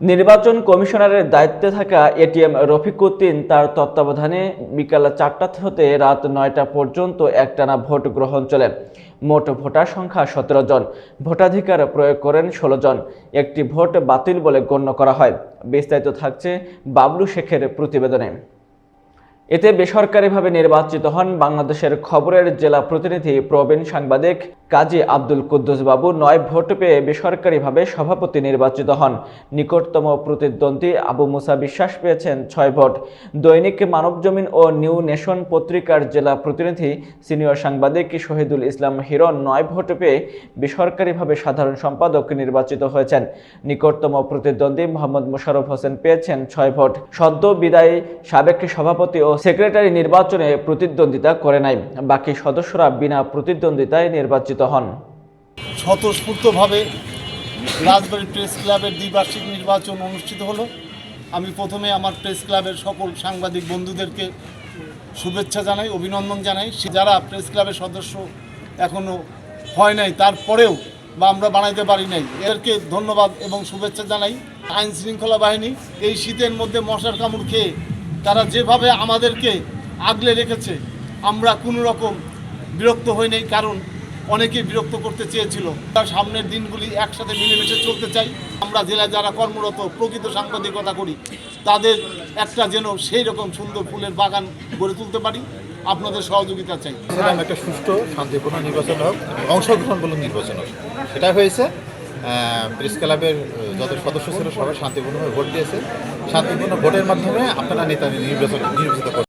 নির্বাচন কমিশনারের দায়িত্বে থাকা এটিএম রফিকুদ্দিন তার তত্ত্বাবধানে বিকাল চারটা হতে রাত নয়টা পর্যন্ত একটানা ভোট গ্রহণ চলে। মোট ভোটার সংখ্যা সতেরো জন। ভোটাধিকার প্রয়োগ করেন ষোলো জন। একটি ভোট বাতিল বলে গণ্য করা হয়। বিস্তারিত থাকছে বাবলু শেখের প্রতিবেদনে। এতে বেসরকারিভাবে নির্বাচিত হন বাংলাদেশের খবরের জেলা প্রতিনিধি প্রবীণ সাংবাদিক কাজী আব্দুল কুদ্দুস বাবু নয় ভোট পেয়ে বেসরকারিভাবে সভাপতি নির্বাচিত হন। নিকটতম প্রতিদ্বন্দ্বী আবু মুসা বিশ্বাস পেয়েছেন ছয় ভোট। দৈনিক মানবজমিন ও নিউ নেশন পত্রিকার জেলা প্রতিনিধি, সিনিয়র সাংবাদিক শহীদুল ইসলাম হিরণ নয় ভোট পেয়ে বেসরকারিভাবে সাধারণ সম্পাদক নির্বাচিত হয়েছেন। নিকটতম প্রতিদ্বন্দ্বী মোহাম্মদ মোশাররফ হোসেন পেয়েছেন ছয় ভোট। সদ্য বিদায়ী সাবেক সভাপতি ও সেক্রেটারি নির্বাচনে প্রতিদ্বন্দ্বিতা করে নাই। বাকি সদস্যরা বিনা প্রতিদ্বন্দ্বিতায় নির্বাচিত হন। স্বতঃস্ফূর্তভাবে রাজবাড়ী প্রেস ক্লাবের দ্বিবার্ষিক নির্বাচন অনুষ্ঠিত হলো। আমি প্রথমে আমার প্রেস ক্লাবের সকল সাংবাদিক বন্ধুদেরকে শুভেচ্ছা জানাই, অভিনন্দন জানাই। সে যারা প্রেস ক্লাবের সদস্য এখনও হয় নাই, তারপরেও বা আমরা বানাইতে পারি নাই, এদেরকে ধন্যবাদ এবং শুভেচ্ছা জানাই। আইন শৃঙ্খলা বাহিনী এই শীতের মধ্যে মশার কামড় খেয়ে তারা যেভাবে আমাদেরকে আগলে রেখেছে, আমরা কোনো রকম বিরক্ত হই নাই, কারণ অনেকেই বিরক্ত করতে চেয়েছিল। তার সামনের দিনগুলি একসাথে মিলেমিশে চলতে চাই। আমরা জেলায় যারা কর্মরত, প্রকৃত সাংবাদিকতা করি, তাদের একটা যেন সেই রকম সুন্দর ফুলের বাগান গড়ে তুলতে পারি, আপনাদের সহযোগিতা চাই। একটা সুষ্ঠু শান্তিপূর্ণ নির্বাচন হোক অংশগ্রহণমূলক নির্বাচন হোক, সেটা হয়েছে। প্রেস ক্লাবের যত সদস্য ছিল, সবাই শান্তিপূর্ণভাবে ভোট দিয়েছে। শান্তিপূর্ণ ভোটের মাধ্যমে আপনারা নেতা নির্বাচন নির্বাচিত করছেন।